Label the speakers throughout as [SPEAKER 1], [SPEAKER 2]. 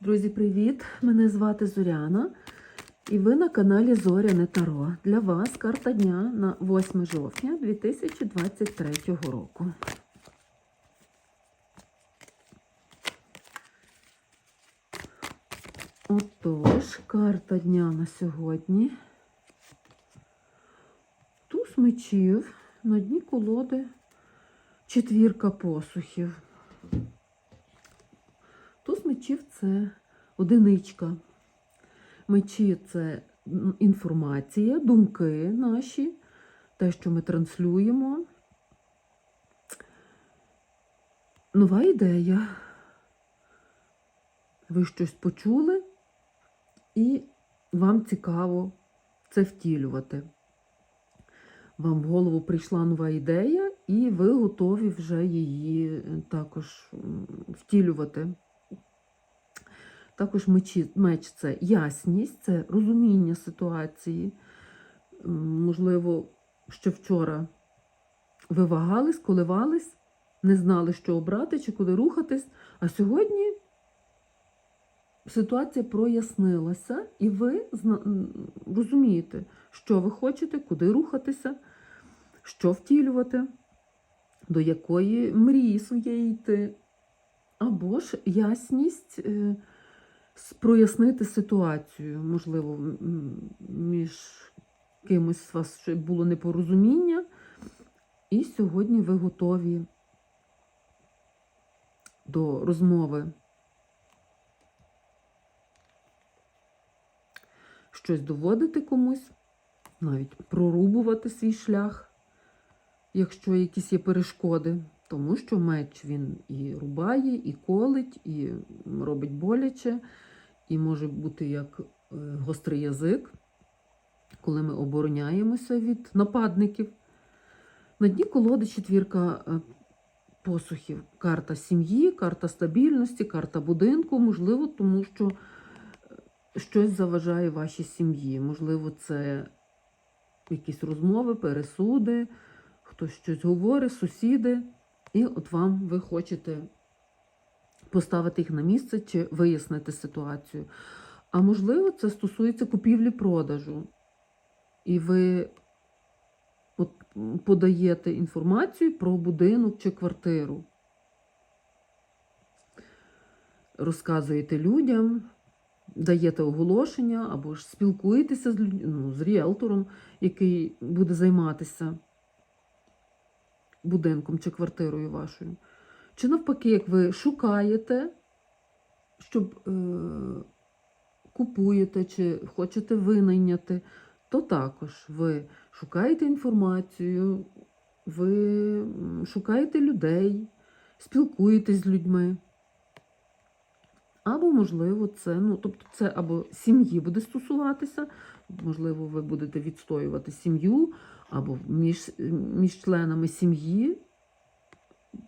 [SPEAKER 1] Друзі, привіт! Мене звати Зоряна, і ви на каналі Зоряне Таро. Для вас карта дня на 8 жовтня 2023 року. Отож, карта дня на сьогодні. Туз мечів на дні колоди четвірка посухів. Це одиничка. Мечі це інформація, думки наші, те, що ми транслюємо. Нова ідея. Ви щось почули, і вам цікаво це втілювати. Вам в голову прийшла нова ідея, і ви готові вже її також втілювати. Також меч це ясність, це розуміння ситуації. Можливо, ще вчора ви вагались, коливались, не знали, що обрати чи куди рухатись, а сьогодні ситуація прояснилася, і ви розумієте, що ви хочете, куди рухатися, що втілювати, до якої мрії своєї йти. Або ж ясність е, прояснити ситуацію, можливо, між кимось з вас ще було непорозуміння, і сьогодні ви готові до розмови. Щось доводити комусь, навіть прорубувати свій шлях, якщо якісь є перешкоди. Тому що меч він і рубає, і колить, і робить боляче, і може бути як е, гострий язик, коли ми обороняємося від нападників. На дні колоди четвірка е, посухів. Карта сім'ї, карта стабільності, карта будинку, можливо, тому що е, щось заважає вашій сім'ї. Можливо, це якісь розмови, пересуди, хтось щось говорить, сусіди. І от вам ви хочете поставити їх на місце чи вияснити ситуацію. А можливо, це стосується купівлі-продажу. І ви подаєте інформацію про будинок чи квартиру. Розказуєте людям, даєте оголошення або ж спілкуєтеся з, ну, з ріелтором, який буде займатися будинком чи квартирою вашою. Чи навпаки, як ви шукаєте, щоб е, купуєте чи хочете винайняти, то також ви шукаєте інформацію, ви шукаєте людей, спілкуєтесь з людьми. Або, можливо, це, ну, тобто це або сім'ї буде стосуватися, можливо, ви будете відстоювати сім'ю, або між, між членами сім'ї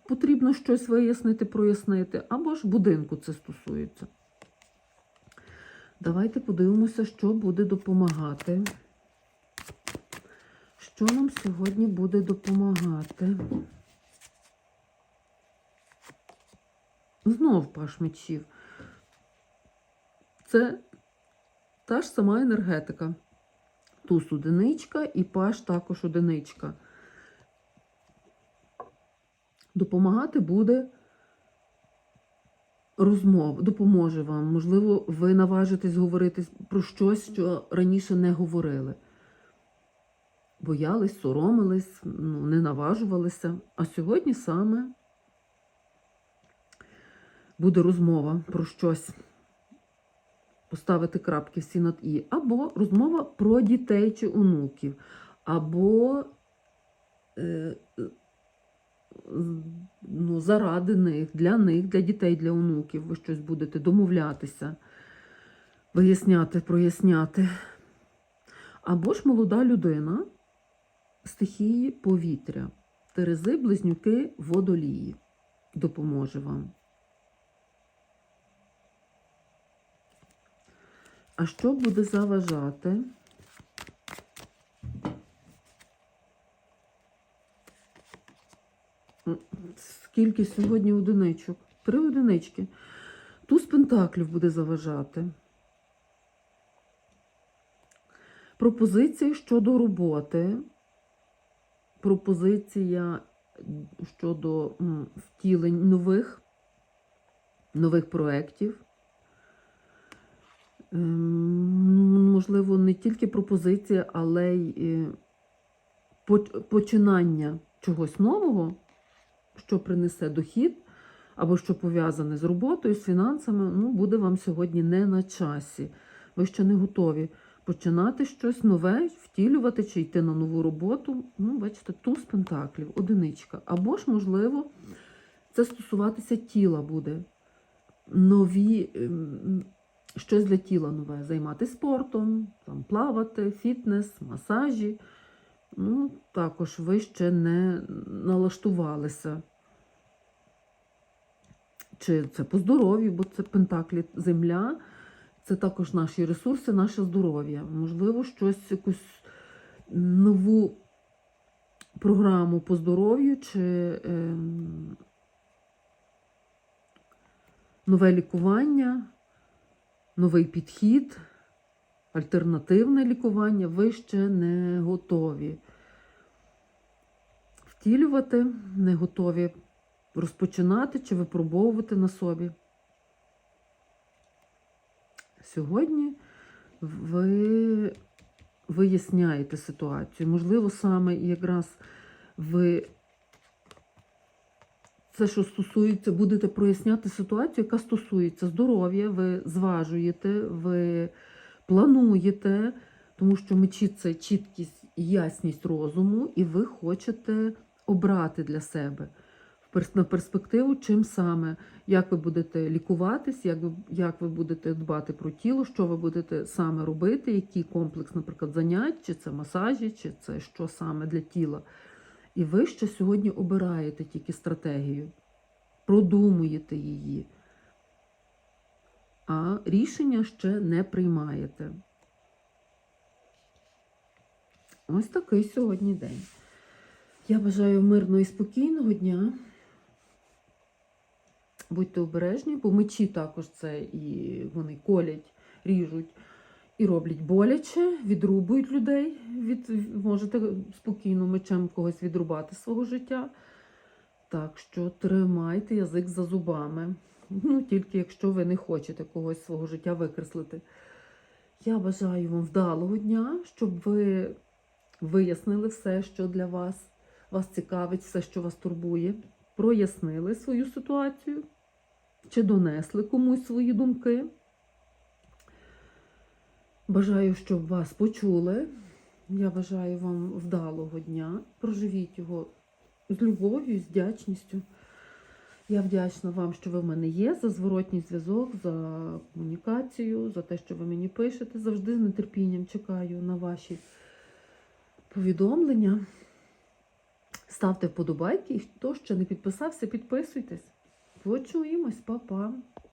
[SPEAKER 1] потрібно щось вияснити, прояснити, або ж будинку це стосується. Давайте подивимося, що буде допомагати. Що нам сьогодні буде допомагати? Знов паш мечів. Це та ж сама енергетика. Туз одиничка і паш також одиничка. Допомагати буде розмов, допоможе вам. Можливо, ви наважитесь говорити про щось, що раніше не говорили. Боялись, соромились, ну, не наважувалися. А сьогодні саме буде розмова про щось поставити крапки всі над і, або розмова про дітей чи онуків, або е, ну, заради них, для них, для дітей, для онуків. Ви щось будете домовлятися, виясняти, проясняти. Або ж молода людина стихії повітря, терези, близнюки, водолії допоможе вам. А що буде заважати? Скільки сьогодні одиничок? Три одинички. Туз Пентаклів буде заважати. Пропозиції щодо роботи. Пропозиція щодо втілень нових, нових проєктів. Можливо, не тільки пропозиція, але й е, починання чогось нового, що принесе дохід, або що пов'язане з роботою, з фінансами, ну, буде вам сьогодні не на часі. Ви ще не готові починати щось нове, втілювати чи йти на нову роботу. Ну, бачите, туз пентаклів, одиничка. Або ж, можливо, це стосуватися тіла буде. Нові, ем, щось для тіла нове. Займатися спортом, там, плавати, фітнес, масажі. Ну, також ви ще не налаштувалися. Чи це по здоров'ю, бо це пентаклі земля, це також наші ресурси, наше здоров'я. Можливо, щось, якусь нову програму по здоров'ю чи ем, нове лікування, новий підхід, альтернативне лікування, ви ще не готові. Втілювати не готові розпочинати чи випробовувати на собі. Сьогодні ви виясняєте ситуацію. Можливо, саме якраз ви це, що стосується, будете проясняти ситуацію, яка стосується здоров'я, ви зважуєте, ви плануєте, тому що мечі це чіткість і ясність розуму, і ви хочете обрати для себе на перспективу, чим саме, як ви будете лікуватись, як ви, як ви будете дбати про тіло, що ви будете саме робити, який комплекс, наприклад, занять, чи це масажі, чи це що саме для тіла. І ви ще сьогодні обираєте тільки стратегію, продумуєте її, а рішення ще не приймаєте. Ось такий сьогодні день. Я бажаю мирного і спокійного дня. Будьте обережні, бо мечі також це і вони колять, ріжуть і роблять боляче, відрубують людей. Від, можете спокійно мечем когось відрубати свого життя. Так що тримайте язик за зубами. Ну, тільки якщо ви не хочете когось свого життя викреслити. Я бажаю вам вдалого дня, щоб ви вияснили все, що для вас, вас цікавить, все, що вас турбує, прояснили свою ситуацію, чи донесли комусь свої думки. Бажаю, щоб вас почули. Я бажаю вам вдалого дня. Проживіть його з любов'ю, з вдячністю. Я вдячна вам, що ви в мене є, за зворотній зв'язок, за комунікацію, за те, що ви мені пишете. Завжди з нетерпінням чекаю на ваші повідомлення. Ставте вподобайки, і хто ще не підписався, підписуйтесь. Почуємось, па-па!